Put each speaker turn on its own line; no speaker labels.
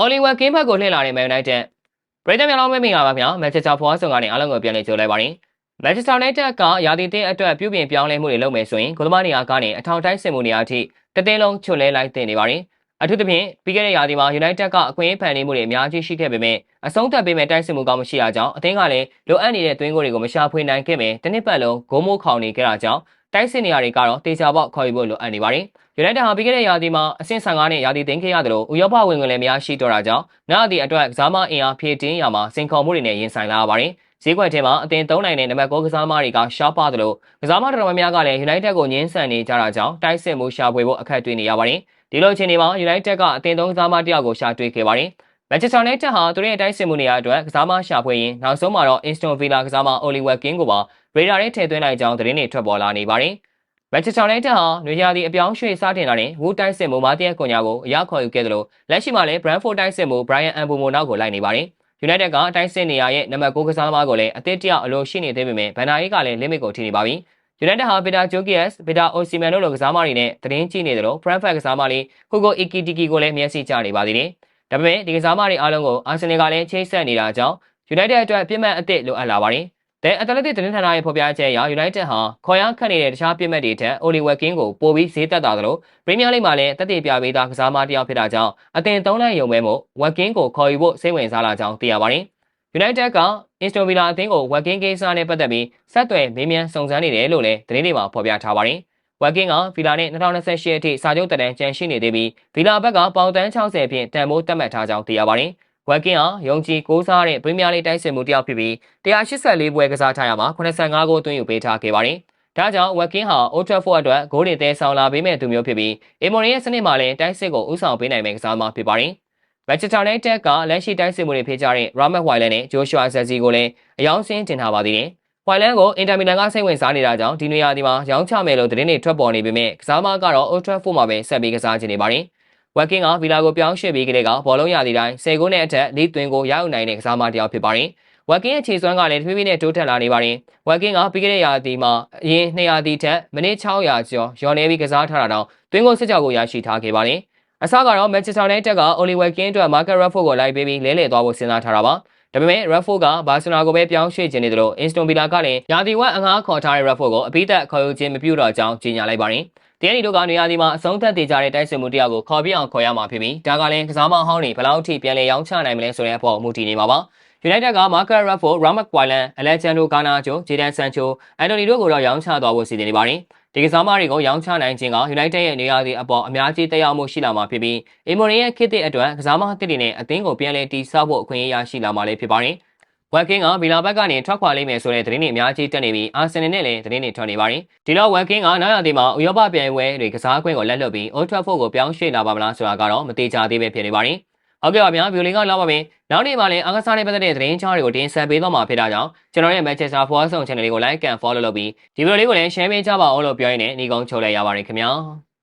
အော်လီဝါကင်းဘက်ကိုလှည့်လာတဲ့မန်ယူနိုက်တက်ပရိသတ်များလုံးမင်္ဂလာပါခင်ဗျာမန်ချက်စတာဖွားဆုံကနေအားလုံးကိုပြန်လည်ကြိုလိုက်ပါရစေမန်ချက်စတာနိုက်တက်ကရာသီတင်းအတွက်ပြုပြင်ပြောင်းလဲမှုတွေလုပ်မယ်ဆိုရင်ကိုသမားနေရာကနေအထောင်တိုင်းစင်မှုနေရာအထိတသိန်းလုံးချွတ်လဲလိုက်တင်နေပါရင်အထူးသဖြင့်ပြီးခဲ့တဲ့ရာသီမှာ United ကအခွင့်အရေးဖန်တီးမှုတွေအများကြီးရှိခဲ့ပေမဲ့အဆုံးသတ်ပေးမဲ့တိုက်စစ်မှုကောင်းမရှိတာကြောင့်အသင်းကလည်းလိုအပ်နေတဲ့သွင်းကိုတွေကိုမရှာဖွေနိုင်ခဲ့ပဲတစ်နှစ်ပတ်လုံးဂိုးမိုးခေါင်နေခဲ့တာကြောင့် တိုက်စစ်နေရာတွေကတော့တေချာပေါက်ခေါ်ယူဖို့လိုအပ်နေပါတယ်။ United ဟာပြီးခဲ့တဲ့ရာသီမှာအဆင့်15နဲ့ရာသီသိမ်းခဲ့ရတယ်လို့ဥရောပဝင်ဝင်လည်းမရရှိတော့တာကြောင့်နောက်ဒီအတွက်ကစားမအင်အားဖြည့်တင်းရမှာစင်ခေါ်မှုတွေနဲ့ရင်ဆိုင်လာရပါတယ်။ဈေးကွက်ထဲမှာအသင်း၃နိုင်တဲ့နံပါတ်9ကစားမတွေကရှားပါသလိုကစားမတော်တော်များများကလည်း United ကိုညှင်းဆန်နေကြတာကြောင့်တိုက်စစ်မှုရှာဖွေဖို့အခက်တွေ့နေရပါတယ်။ဒီလိုအခြေအနေမှာ United ကအသင်းသုံးကစားမတယောက်ကိုရှာတွေ့ခဲ့ပါတယ်။ Manchester United ဟာသူတို့ရဲ့တိုက်စစ်မှုနေရာအတွက်ကစားမရှာဖွေရင်နောက်ဆုံးမှာတော့ Aston Villa ကစားမ Oliver King ကိုပါ radar ထဲထည့်သွင်းလိုက်ကြောင်းသတင်းတွေထွက်ပေါ်လာနေပါတယ်။ Manchester United ဟာနွေရာသီအပြောင်းရွှေ့စတင်လာတဲ့ Wood တိုက်စစ်မှုမာတီယက်ကွန်ညာကိုအရောက်ခေါ်ယူခဲ့တယ်လို့လက်ရှိမှာလည်း Brentford တိုက်စစ်မှု Brian Mbomo နောက်ကိုလိုက်နေပါတယ်။ United ကတိုက်စစ်နေရာရဲ့နံပါတ်6ကစားသမားကိုလည်းအသစ်တယောက်အလိုရှိနေသေးပေမဲ့ဘန်နာရေးကလည်း limit ကိုထိနေပါပြီ။ United ဟာ Peter Jokies, Peter Osimhen တို့လိုကစားသမားတွေနဲ့သတင်းကြည့်နေတယ်လို့ Brentford ကစားသမားလေး Hugo Ekitike ကိုလည်းမျက်စိကျနေပါသေးတယ်။ ဒါပေမဲ့ဒီကစားသမားတွေအားလုံးကို Arsenal ကလည်းချိတ်ဆက်နေတာကြောင့် United အတွက်ပြစ်မှတ်အသစ်လိုအပ်လာပါတယ်။ The Athletic သတင်းဌာနရဲ့ဖော်ပြချက်အရ United ဟာခေါ်ရခတ်နေတဲ့တခြားပြစ်မှတ်တွေထက် Oliver King ကိုပိုပြီးဈေးသက်သာသလို Premier League မှာလည်းတက်တည်ပြပေးသားကစားသမားတစ်ယောက်ဖြစ်တာကြောင့်အသင်သုံးလိုက်ရုံပဲမို့ Working ကိုခေါ်ယူဖို့စိတ်ဝင်စားလာကြောင်းသိရပါတယ်။ United က Aston Villa အသင်းကို Working ကိစ္စနဲ့ပတ်သက်ပြီးဆက်သွယ်မေးမြန်းစုံစမ်းနေတယ်လို့လည်းသတင်းတွေမှာဖော်ပြထားပါတယ်။ Working က Villa နဲ့2028အထိစာချုပ်တက်တန်းကျန်ရှိနေသေးပြီး Villa ဘက်ကပေါင်တန်း60ဖြင့်တန်ဖိုးသတ်မှတ်ထားကြောင်းသိရပါတယ်။ Working ဟာယုံကြည်ကိုးစားတဲ့ Premier League တိုက်စစ်မှုတစ်ယောက်ဖြစ်ပြီး184ပွဲကစားထားရမှာ85ဂိုးသွင်းယူပေးထားခဲ့ပါတယ်။ဒါကြောင့် Working ဟာ Old Trafford အတွက်ဂိုးတွေတဲဆောင်လာပေးမဲ့သူမျိုးဖြစ်ပြီး Emory ရဲ့စနစ်မှာလည်းတိုက်စစ်ကိုဥဆောင်ပေးနိုင်မယ့်ကစားသမားဖြစ်ပါတယ်။ Manchester United ကလက်ရှိတိုက်စစ်မှုတွေဖိကြတဲ့ Ramat Hoyland နဲ့ Joshua Zirkzee ကိုလည်းအယောင်းစင်းတင်ထားပါသေးတယ်။ Hoyland ကို Inter Milan ကစိတ်ဝင်စားနေတာကြောင့်ဒီနေရာဒီမှာရောင်းချမယ်လို့သတင်းတွေထွက်ပေါ်နေပေမဲ့ကစားသမားကတော့ Old Trafford မှာပဲဆက်ပြီးကစားချင်နေပါတယ်။ Working ကဗီလာကိုပြောင်းရွှေ့ပြီးကလေးကဘောလုံးရသည့်တိုင်း10ဂိုးနဲ့အထက်လီးသွင်းကိုရယူနိုင်တဲ့ကစားသမားတစ်ယောက်ဖြစ်ပါတယ်။ Working ရဲ့ခြေစွမ်းကလည်းတဖြည်းဖြည်းနဲ့တိုးတက်လာနေပါတယ်။ Working ကပြီးခဲ့တဲ့ရာသီမှာအရင်200တီထက်မိနစ်600ကျော်ရော်နေပြီးကစားထားတာတော့တွင်းကိုစစ်ကြောကိုရရှိထားခဲ့ပါတယ်။အစကတော့ Manchester United က Oliver King အတွက် Marcus Rashford ကိုလိုက်ပေးပြီးလဲလှယ်သွားဖို့စဉ်းစားထားတာပါ။ ဒါပေမဲ့ Rashford ကဘာစီလိုနာကိုပဲပြောင်းရွှေ့ခြင်းနေတယ်လို့ Aston Villa ကလည်းရာသီဝက်အငှားခေါ်ထားတဲ့ Rashford ကိုအပိသက်ခေါ်ယူခြင်းမပြုတော့ကြောင်းကြေညာလိုက်ပါတယ်။ တင်းနီတို့ကနေရာဒီမှာအဆုံးသတ်တေကြတဲ့တိုက်စစ်မှုတရားကိုခေါ်ပြအောင်ခေါ်ရမှာဖြစ်ပြီးဒါကလည်းကစားမဟောင်းတွေဘယ်လောက်ထိပြန်လည်ရောင်းချနိုင်မလဲဆိုတဲ့အပေါ်မူတည်နေမှာပါ။ United က Marcus Rashford, Ramat Hoyland, Alejandro Garnacho, Jadon Sancho, Anthony တို့ကိုတော့ရောင်းချသွားဖို့စီစဉ်နေပါတယ်။ဒီကစားမတွေကိုရောင်းချနိုင်ခြင်းက United ရဲ့နေရာဒီအပေါ်အများကြီးတက်ရောက်မှုရှိလာမှာဖြစ်ပြီး Emory ရဲ့ခေတ်သစ်အတွက်ကစားမအသစ်တွေနဲ့အသင်းကိုပြန်လည်တည်ဆောက်ဖို့အခွင့်အရေးရရှိလာမှာလည်းဖြစ်ပါတယ်။ Working ကဗီလာဘက်ကနေထွက်ခွာလိမ့်မယ်ဆိုတဲ့သတင်းတွေအများကြီးတက်နေပြီးအာဆင်နယ်နဲ့လည်းသတင်းတွေထွက်နေပါတယ်။ဒီတော့ Working ကနောက်ရသည်မှာဥရောပပြိုင်ပွဲတွေကစားခွင့်ကိုလက်လွတ်ပြီး Old Trafford ကိုပြောင်းရွှေ့လာပါမလားဆိုတာကတော့မသေးချာသေးပဲဖြစ်နေပါတယ်။ဟုတ်ကဲ့ပါဗျာဗီယိုလင်ကလောက်ပါပဲ။နောက်နေ့မှလည်းအားကစားနဲ့ပတ်သက်တဲ့သတင်းချားတွေကိုတင်ဆက်ပေးသွားမှာဖြစ်တာကြောင့်ကျွန်တော်ရဲ့ Manchester Forward ဆောင် channel လေးကို like and follow လုပ်ပြီးဒီဗီဒီယိုလေးကိုလည်း share ပေးကြပါဦးလို့ပြောရင်းနဲ့ညီကုန်းချုပ်လိုက်ရပါတယ်ခင်ဗျာ။